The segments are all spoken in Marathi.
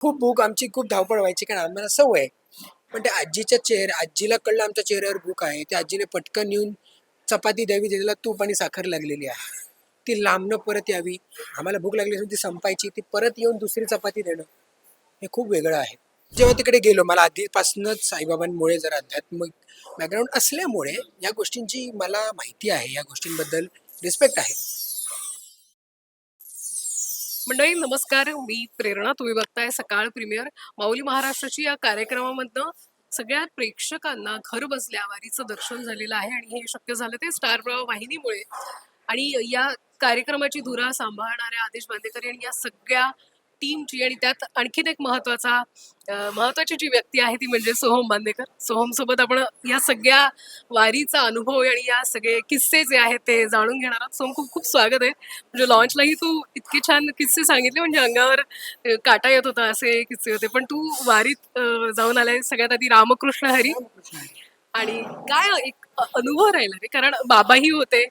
खूप भूक आमची खूप धावपळ व्हायची कारण आम्हाला सवय आहे. पण त्या आजीच्या चेहऱ्या आजीला कळलं आमच्या चेहऱ्यावर भूक आहे. त्या आजीने पटकन येऊन चपाती द्यावी त्याला तूप आणि साखर लागलेली आहे. ती लांबनं परत यावी. आम्हाला भूक लागली असून ती संपायची. ती परत येऊन दुसरी चपाती देणं हे खूप वेगळं आहे. जेव्हा तिकडे गेलो मला आधीपासूनच साईबाबांमुळे जर आध्यात्मिक बॅकग्राऊंड असल्यामुळे या गोष्टींची मला माहिती आहे. या गोष्टींबद्दल रिस्पेक्ट आहे. मंडळी नमस्कार. मी प्रेरणा. तुम्ही बघताय सकाळ प्रीमियर. माऊली महाराष्ट्राची या कार्यक्रमामधनं सगळ्या प्रेक्षकांना घर बसल्या वारीचं दर्शन झालेलं आहे आणि हे शक्य झालं ते स्टार प्रवाह वाहिनीमुळे. आणि या कार्यक्रमाची धुरा सांभाळणाऱ्या आदेश बांदेकर आणि या सगळ्या टीमची आणि त्यात आणखीन एक महत्त्वाचा अं, महत्वाची जी व्यक्ती आहे ती म्हणजे सोहम बांदेकर. सोहम सोबत आपण या सगळ्या वारीचा अनुभव आणि या सगळे किस्से जे आहेत ते जाणून घेणार आहोत. सोहम खूप खूप स्वागत आहे. म्हणजे लॉन्चलाही तू इतके छान किस्से सांगितले म्हणजे अंगावर काटा येत होता असे किस्से होते. पण तू वारीत जाऊन आलाय सगळ्यात आधी रामकृष्ण हरी. आणि काय एक अनुभव राहिला रे? कारण बाबाही होते.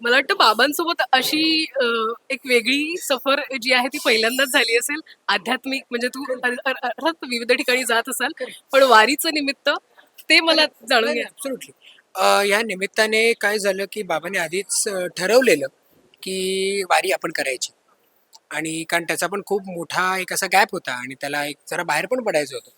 मला वाटतं बाबांसोबत अशी अ, एक वेगळी सफर जी आहे ती पहिल्यांदाच झाली असेल. आध्यात्मिक म्हणजे तू अर्थात विविध ठिकाणी जात असाल पण वारीचं निमित्त ते मला जाणून घ्या. या निमित्ताने काय झालं की बाबाने आधीच अ, ठरवलेलं की वारी आपण करायची. आणि कारण त्याचा पण खूप मोठा एक असा गॅप होता आणि त्याला एक जरा बाहेर पण पडायचं होतं.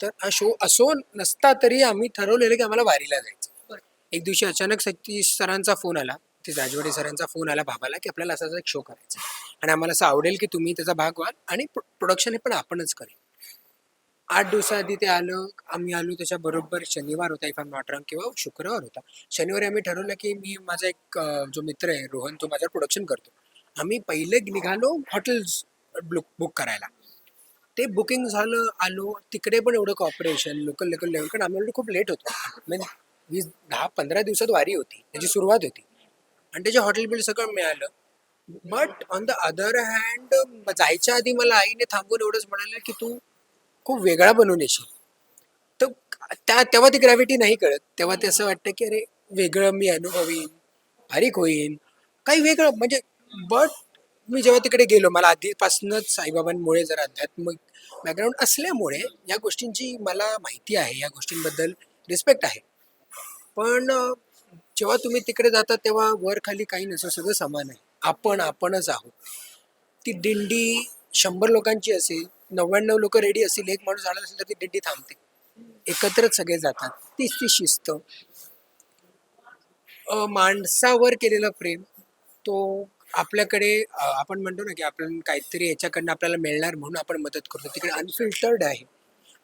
तर हा शो असो नसता तरी आम्ही ठरवलेलं की आम्हाला वारीला जायचं. एक दिवशी अचानक सतीश सरांचा फोन आला. ते राजवाडे सरांचा फोन आला बाबाला की आपल्याला असा एक शो करायचा आणि आम्हाला असं आवडेल की तुम्ही त्याचा भाग व्हाल आणि प्रोडक्शन हे पण आपणच करेल. आठ दिवसाआधी ते आलं आम्ही आलो त्याच्या बरोबर. शनिवार होता इफ आम नॉट रॉंग किंवा शुक्रवार होता. शनिवारी आम्ही ठरवलं की मी माझा एक जो मित्र आहे रोहन तो माझ्या प्रोडक्शन करतो. आम्ही पहिले निघालो हॉटेल्स बुक करायला. ते बुकिंग झालं आलो. तिकडे पण एवढं कॉपरेशन लोकल लोकल लेवल कारण आम्हाला खूप लेट होतो. म्हणजे वीस दहा पंधरा दिवसात वारी होती. त्याची सुरुवात होती. आणि त्याचे हॉटेल बिल सगळं मिळालं. But on the other hand जायच्या आधी मला आईने थांबून एवढंच म्हणाले की तू खूप वेगळा बनवून येशील. तर त्या तेव्हा ती ग्रॅव्हिटी नाही कळत. तेव्हा ते असं वाटतं की अरे वेगळं मी अनुभवीन बारीक होईन. काही वेगळं म्हणजे बट मी जेव्हा तिकडे गेलो मला आधीपासूनच साईबाबांमुळे जर अध्यात्मिक बॅकग्राऊंड असल्यामुळे या गोष्टींची मला माहिती आहे या गोष्टींबद्दल रिस्पेक्ट आहे. पण जेव्हा तुम्ही तिकडे जाता तेव्हा वर खाली काही नसं सगळं समान आहे. आपण आपणच आहोत. ती दिंडी शंभर लोकांची असेल नव्याण्णव लोक रेडी असतील एक माणूस आला असेल तर ती दिंडी थांबते. एकत्रच सगळे जातात. तीच ती शिस्त. माणसावर केलेलं प्रेम तो आपल्याकडे आपण म्हणतो ना की आपण काहीतरी याच्याकडनं आपल्याला मिळणार म्हणून आपण मदत करतो. तिकडे अनफिल्टर्ड आहे.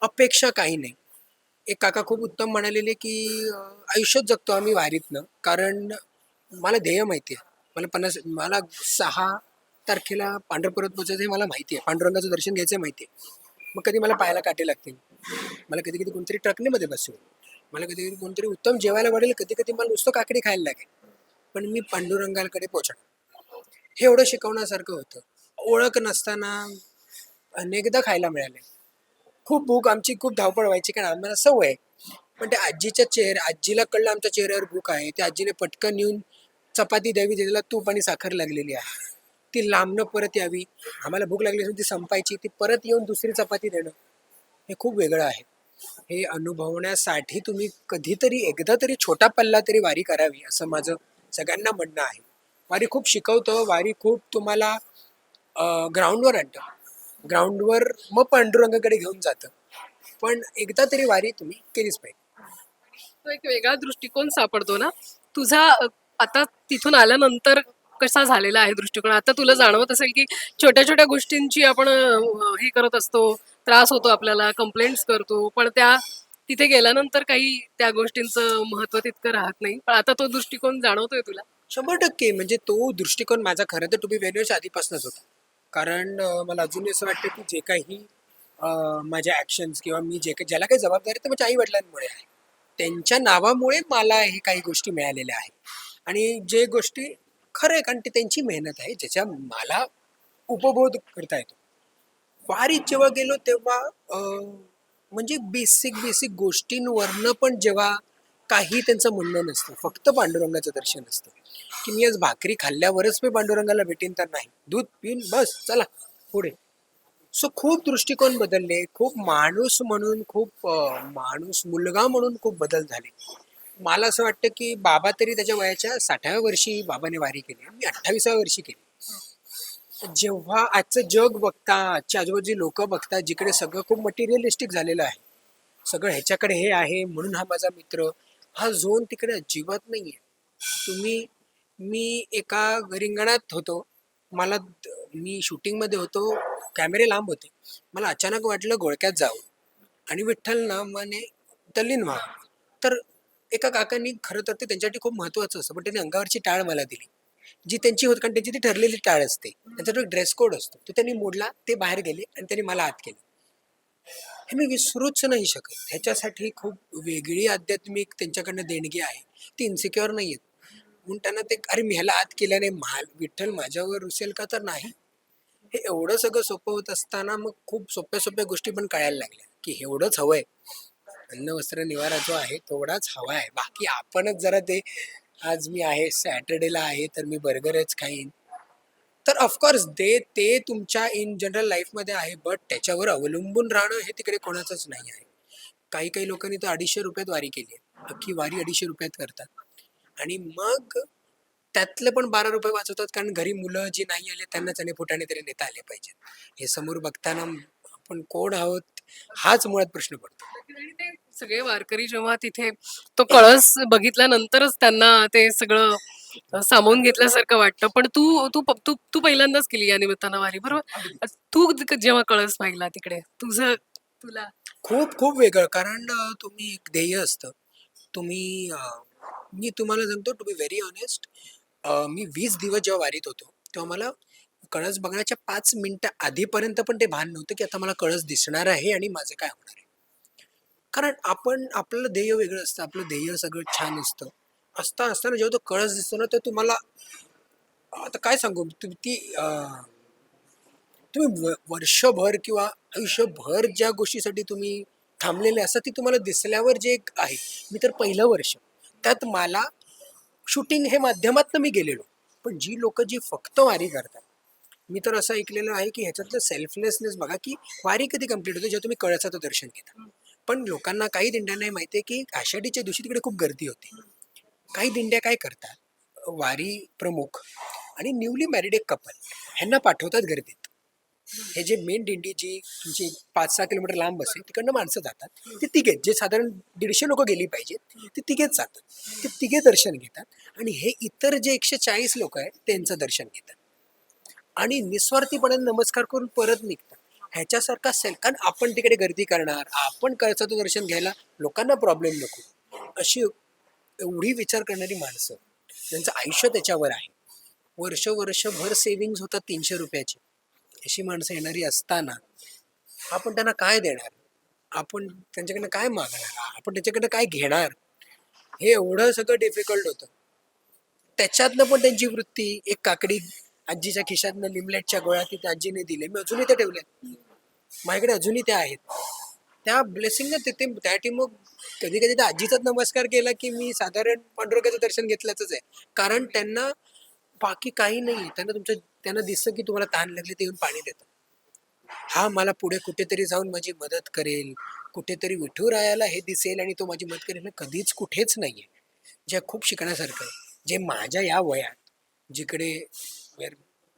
अपेक्षा काही नाही. एक काका खूप उत्तम म्हणालेले की आयुष्यच जगतो आम्ही वारीतनं. कारण मला ध्येय माहिती आहे. मला पन्नास मला सहा तारखेला पांढरपुरात पोचायचं हे मला माहिती आहे. पांडुरंगाचं दर्शन घ्यायचं आहे माहिती आहे. मग कधी मला पायाला काटे लागतील? मला कधी कधी कोणतरी ट्रकनेमध्ये बसवेल. मला कधी कधी कोणतरी उत्तम जेवायला वाढेल. कधी कधी मला नुसतं काकडी खायला लागेल. पण मी पांडुरंगाकडे पोचणार हे एवढं शिकवण्यासारखं होतं. ओळख नसताना अनेकदा खायला मिळाले. खूप भूक आमची खूप धावपळ व्हायची कारण आम्हाला सवय आहे. पण त्या आजीच्या चेहऱ्या आजीला कळलं आमच्या चेहऱ्यावर भूक आहे त्या आजीने पटकन येऊन चपाती द्यावी त्याला तूप आणि साखर लागलेली आहे. ती लांबनं परत यावी आम्हाला भूक लागली असून ती संपायची ती परत येऊन दुसरी चपाती देणं हे खूप वेगळं आहे. हे अनुभवण्यासाठी तुम्ही कधीतरी एकदा तरी छोटा पल्ला तरी वारी करावी असं माझं सगळ्यांना म्हणणं आहे. वारी खूप शिकवतं वारी खूप तुम्हाला ग्राउंडवर आणतं. ग्राउंडवर मग पांडुरंगाकडे घेऊन जातं. पण एकदा तरी वारी तुम्ही केलीच पाहिजे. तो एक वेगळा दृष्टिकोन सापडतो ना. तुझा आता तिथून आल्यानंतर कसा झालेला आहे दृष्टिकोन? आता तुला जाणवत असेल की छोट्या छोट्या गोष्टींची आपण हे करत असतो त्रास होतो आपल्याला कंप्लेंट्स करतो पण त्या तिथे गेल्यानंतर काही त्या गोष्टींचं महत्त्व तितकं राहत नाही. पण आता तो दृष्टिकोन जाणवतोय तुला. शंभर टक्के. म्हणजे तो दृष्टिकोन माझा खरं तर टू बी व्हेरी आधीपासूनच होता. कारण मला अजूनही असं वाटतं की जे काही माझ्या ॲक्शन्स किंवा मी जे काही ज्याला काही जबाबदारी ते माझ्या आईवडिलांमुळे आहे. त्यांच्या नावामुळे मला हे काही गोष्टी मिळालेल्या आहेत. आणि जे गोष्टी खरं आहे कारण ते त्यांची मेहनत आहे ज्याच्या मला उपबोध करता येतो. वारीत जेव्हा गेलो तेव्हा म्हणजे बेसिक बेसिक गोष्टींवरनं पण जेव्हा काही त्यांचं म्हणणं नसतं. फक्त पांडुरंगाचं दर्शन असतं. की मी आज भाकरी खाल्ल्यावरच मी पांडुरंगाला भेटेन तर नाही. दूध पिऊन बस चला पुढे. सो खूप दृष्टिकोन बदलले. खूप माणूस म्हणून खूप माणूस मुलगा म्हणून खूप बदल झाले. मला असं वाटतं की बाबा तरी त्याच्या वयाच्या साठाव्या वर्षी बाबाने वारी केली मी अठ्ठावीसाव्या वर्षी केली. जेव्हा आजचं जग बघता आजच्या आजूबाजूची लोक बघता जिकडे सगळं खूप मटेरियलिस्टिक झालेलं आहे. सगळं ह्याच्याकडे हे आहे म्हणून हा माझा मित्र हा झोन तिकडे अजिबात नाही आहे तुम्ही मी एका रिंगणात होतो. मला मी शूटिंगमध्ये होतो. कॅमेरे लांब होते. मला अचानक वाटलं गोळक्यात जावं आणि विठ्ठल नामाने तल्लीन व्हावं तर एका काकांनी खरं तर ते त्यांच्यासाठी खूप महत्त्वाचं असतं. पण त्यांनी अंगावरची टाळ मला दिली. जी त्यांची होत कारण त्यांची ती ठरलेली टाळ असते. त्यांचा तो ड्रेस कोड असतो तो त्यांनी मोडला ते बाहेर गेले आणि त्यांनी मला आत केलं. हे मी विसरूच नाही शकत. ह्याच्यासाठी खूप वेगळी आध्यात्मिक त्यांच्याकडनं देणगी आहे. ती इन्सिक्युअर नाही आहेत. म्हणून त्यांना ते अरे मी ह्याला आत केल्याने मा विठ्ठल माझ्यावर रुसेल का तर नाही? हे एवढं सगळं सोपं होत असताना मग खूप सोप्या सोप्या गोष्टी पण कळायला लागल्या. की एवढंच हवं आहे अन्न वस्त्र निवारा जो आहे तेवढाच हवा आहे बाकी आपणच जरा ते आज मी आहे सॅटर्डेला आहे तर मी बर्गरच खाईन. तर ऑफकोर्स दे ते तुमच्या इन जनरल लाईफमध्ये आहे बट त्याच्यावर अवलंबून राहणं हे तिकडे कोणाचंच नाही आहे. काही काही लोकांनी तर अडीचशे रुपयात वारी केली आहे. अख्खी वारी अडीचशे रुपयात करतात. आणि मग त्यातले पण बारा रुपये वाचवतात कारण घरी मुलं जी नाही आले त्यांना चणे फुटाने तरी नेता आले पाहिजेत. हे समोर बघताना आपण कोण आहोत हाच मुळात प्रश्न पडतो. ते सगळे वारकरी जेव्हा तिथे तो कळस बघितल्यानंतरच त्यांना ते सगळं सामावून घेतल्यासारखं वाटतं. पण तू तू तू तू पहिल्यांदाच केली या निमित्तानं वारी बरोबर? तू जेव्हा कळस पाहिला तिकडे तुझं तुला? खूप खूप वेगळं. कारण तुम्ही एक ध्येय असतं. तुम्ही मी तुम्हाला सांगतो टू बी व्हेरी ऑनेस्ट मी वीस दिवस जेव्हा वारीत होतो तेव्हा मला कळस बघण्याच्या पाच मिनिटं आधीपर्यंत पण ते भान नव्हतं की आता मला कळस दिसणार आहे आणि माझं काय होणार आहे. कारण आपण आपलं ध्येय वेगळं असतं आपलं ध्येय सगळं छान असतं. असता असताना जेव्हा तो कळस दिसतो ना तर तुम्हाला आता काय सांगू? तुम्ही ती तुम्ही वर्षभर किंवा आयुष्यभर ज्या गोष्टीसाठी तुम्ही थांबलेले असतात ती तुम्हाला दिसल्यावर जे एक आहे मी तर पहिलं वर्ष. त्यात मला शूटिंग हे माध्यमातनं मी गेलेलो. पण जी लोक जी फक्त वारी करतात मी तर असं ऐकलेलं आहे की ह्याच्यातलं सेल्फलेसनेस बघा की वारी कधी कंप्लीट होते जेव्हा तुम्ही कळसाचं दर्शन घेता. पण लोकांना काही दिंड्यांना माहिती आहे की आषाढीच्या दिवशी तिकडे खूप गर्दी होती. काही दिंड्या काय करतात? वारी प्रमुख आणि न्यूली मॅरिड एक कपल ह्यांना पाठवतात गर्दीत हे जे मेन दिंडी जी तुमची पाच सहा किलोमीटर लांब असेल तिकडनं माणसं जातात. ते तिघेच जे साधारण दीडशे लोक गेली पाहिजेत ते तिघेच जातात. ते तिघे दर्शन घेतात आणि हे इतर जे एकशे चाळीस लोक आहेत त्यांचं दर्शन घेतात. आणि निस्वार्थीपणे नमस्कार करून परत निघतात. ह्याच्यासारखा असेल कारण आपण तिकडे गर्दी करणार आपण कळसाचं दर्शन घ्यायला लोकांना प्रॉब्लेम नको. अशी एवढी विचार करणारी माणसं त्यांचं आयुष्य त्याच्यावर आहे. वर्ष वर्षभर सेविंग्स होतात तीनशे रुपयाची. अशी माणसं येणारी असताना आपण त्यांना काय देणार? आपण त्यांच्याकडनं काय मागणार? आपण त्याच्याकडनं काय घेणार? हे एवढं सगळं डिफिकल्ट होतं. त्याच्यातनं पण त्यांची वृत्ती एक काकडी आजीच्या खिशातनं लिमलेटच्या गोळ्या तिथे आजीने दिले. मी अजूनही त्या ठेवल्या माझ्याकडे अजूनही त्या आहेत. त्या ब्लेसिंग तिथे त्यासाठी मग कधी कधी त्या आजीचाच नमस्कार केला की मी साधारण पांडुरंगाचं दर्शन घेतल्याच आहे. कारण त्यांना बाकी काही नाही. त्यांना तुमचं त्यांना दिसतं की तुम्हाला ताण लागले ते येऊन पाणी देतं हा मला पुढे कुठेतरी जाऊन माझी मदत करेल. कुठेतरी विठुरायाला हे दिसेल आणि तो माझी मदत करेल. कधीच कुठेच नाही आहे जे खूप शिकण्यासारखं आहे. जे माझ्या या वयात जिकडे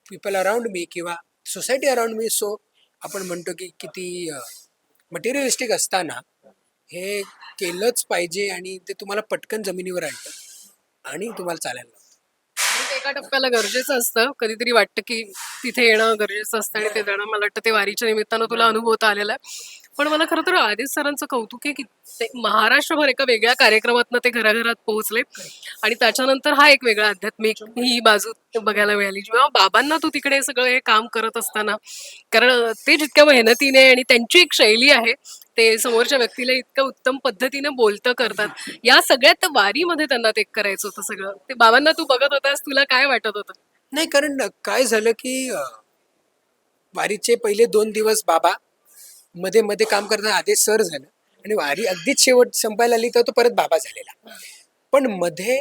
पीपल अराउंड मी किंवा सोसायटी अराउंड मी सो आपण म्हणतो की किती मटेरियलिस्टिक असताना हे केलंच पाहिजे आणि ते तुम्हाला पटकन जमिनीवर आणतं आणि तुम्हाला चालायला लावतं. ते एका टप्प्याला गरजेचं असतं. कधीतरी वाटतं की तिथे येणं गरजेचं असतं आणि ते जाणं. मला वाटतं ते वारीच्या निमित्तानं तुला अनुभवता आलेला आहे. पण मला खरं तर आदित्य सरांचं कौतुक आहे की ते महाराष्ट्रभर एका वेगळ्या कार्यक्रमातनं ते घराघरात पोहोचले आणि त्याच्यानंतर हा एक वेगळा आध्यात्मिक ही बाजू बघायला मिळाली. जेव्हा बाबांना तू तिकडे सगळं हे काम करत असताना कारण ते जितक्या मेहनतीने आणि त्यांची एक शैली आहे ते समोरच्या व्यक्तीला इतकं उत्तम पद्धतीने बोलतं करतात. या सगळ्यात वारीमध्ये त्यांना ते करायचं होतं सगळं. ते बाबांना तू बघत होतास तुला काय वाटत होतं? नाही कारण काय झालं की वारीचे पहिले दोन दिवस बाबा मध्ये मध्ये काम करताना आदेश सर झालं. आणि वारी अगदीच शेवट संपायला आली तर तो परत बाबा झालेला. पण मध्ये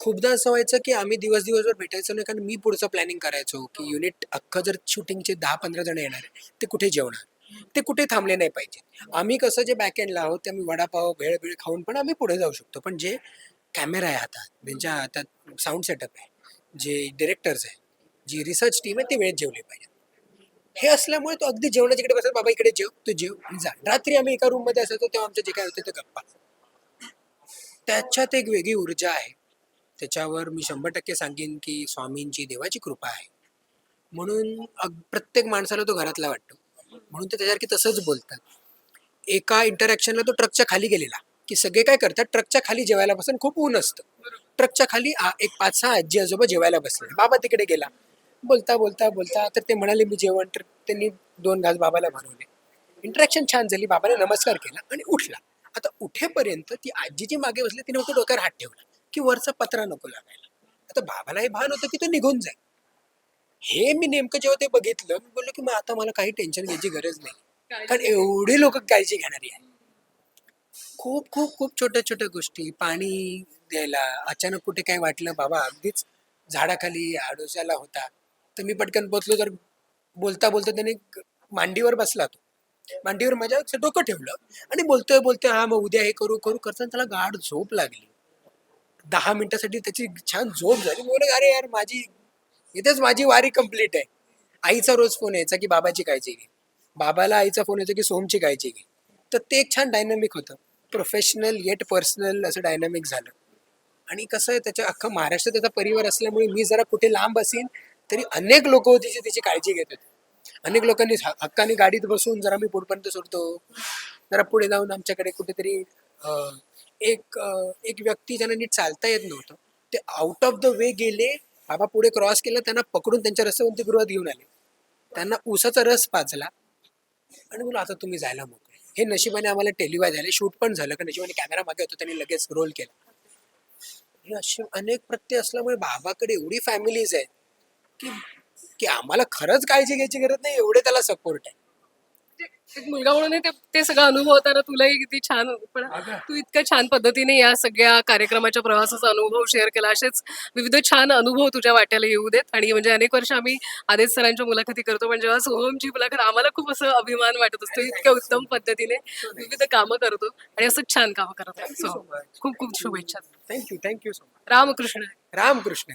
खूपदा असं व्हायचं की आम्ही दिवस दिवसभर भेटायचो नाही कारण मी पुढचं प्लॅनिंग करायचो की युनिट अख्खं जर शूटिंगचे दहा पंधरा जण येणार आहे ते कुठे जेवणार? ते कुठे थांबले नाही पाहिजे. आम्ही कसं जे बॅक एंडला आहोत ते आम्ही वडापाव भेळ भेळ खाऊन पण आम्ही पुढे जाऊ शकतो. पण जे कॅमेरा आहे हातात त्यांच्या हातात साऊंड सेटअप आहे जे डिरेक्टर्स आहे जी रिसर्च टीम आहे ते वेळेत जेवली पाहिजे हे असल्यामुळे तो अगदी जेवणाच्या इकडे बसत बाबा इकडे जेव तू जेव जा. रात्री आम्ही एका रूममध्ये असायचो तेव्हा आमच्या जे काय होते ते गप्पा. त्याच्यात एक वेगळी ऊर्जा आहे. त्याच्यावर मी शंभर टक्के सांगेन की स्वामींची देवाची कृपा आहे. म्हणून प्रत्येक माणसाला तो घरातला वाटतो. म्हणून ते त्याच्यासारखी तसंच बोलतात. एका इंटरॅक्शनला तो ट्रकच्या खाली गेलेला. की सगळे काय करतात ट्रकच्या खाली जेवायला बसून खूप ऊन असतं. ट्रकच्या खाली एक पाच सहा आजी आजोबा जेवायला बसले बाबा तिकडे गेला. बोलता बोलता बोलता तर ते म्हणाले मी जेवण. तर त्यांनी दोन घास बाबाला भरवले. इंटरॅक्शन छान झाली. बाबाने नमस्कार केला आणि उठला. आता उठेपर्यंत ती आजी जी मागे बसली तिने फक्त डोक्यावर हात ठेवला की वरचा पत्रा नको लागायला. आता बाबाला हे भान होतं की तो निघून जाईल. हे मी नेमकं जेव्हा ते बघितलं मी बोललो की मग आता मला काही टेन्शन घ्यायची गरज नाही. कारण एवढे लोक काळजी घेणारी आहे खूप खूप खूप छोट्या छोट्या गोष्टी. पाणी द्यायला अचानक कुठे काय वाटलं बाबा अगदीच झाडाखाली आडोशाला होता. तर मी पटकन बसलो तर बोलता बोलता त्याने मांडीवर बसला तो. मांडीवर माझ्या डोकं ठेवलं आणि बोलतोय बोलतोय हा मग उद्या हे करू करू. करताना त्याला गाढ झोप लागली. दहा मिनिटासाठी त्याची छान झोप झाली. बोल अरे यार माझी इथेच माझी वारी कंप्लीट आहे. आईचा रोज फोन यायचा की बाबाची काळजी घे. बाबाला आईचा फोन यायचा की सोमची काळजी घे. तर ते एक छान डायनामिक होतं. प्रोफेशनल येट पर्सनल असं डायनामिक झालं. आणि कसं आहे त्याच्या अख्खा महाराष्ट्र त्याचा परिवार असल्यामुळे मी जरा कुठे लांब असेन तरी अनेक लोक होती जे त्याची काळजी घेत होते. अनेक लोकांनी हक्काने गाडीत बसून जरा मी पुढपर्यंत सोडतो जरा पुढे जाऊन आमच्याकडे कुठेतरी एक एक व्यक्ती ज्यांना नीट चालता येत नव्हतं ते आउट ऑफ द वे गेले बाबा पुढे क्रॉस केला त्यांना पकडून त्यांच्या रस्त्यावरती गृहात घेऊन आले. त्यांना उसाचा रस पाजला आणि बोला आता तुम्ही जायला मोकळे हे नशिबाने आम्हाला टेलिवाय झाले शूट पण झालं का नशिबाने कॅमेरा मागे होतो त्यांनी लगेच रोल केला. हे असे अनेक प्रत्यय असल्यामुळे बाबाकडे एवढी फॅमिलीज आहेत की की आम्हाला खरंच काळजी घ्यायची गरज नाही एवढे त्याला सपोर्ट आहे. एक मुलगा म्हणून हे ते ते सगळं अनुभवताना तुलाही किती छान पण तू इतक्या छान पद्धतीने या सगळ्या कार्यक्रमाच्या प्रवासाचा अनुभव शेअर केला. असेच विविध छान अनुभव तुझ्या वाट्याला येऊ देत. आणि म्हणजे अनेक वर्ष आम्ही आदेश सरांच्या मुलाखती करतो पण जेव्हा सोहमची मुलाखत आम्हाला खूप असं अभिमान वाटत असतो इतक्या उत्तम पद्धतीने विविध कामं करतो आणि असंच छान कामं करत. खूप खूप शुभेच्छा. Thank you thank you so much Ramakrishna. Ramakrishna.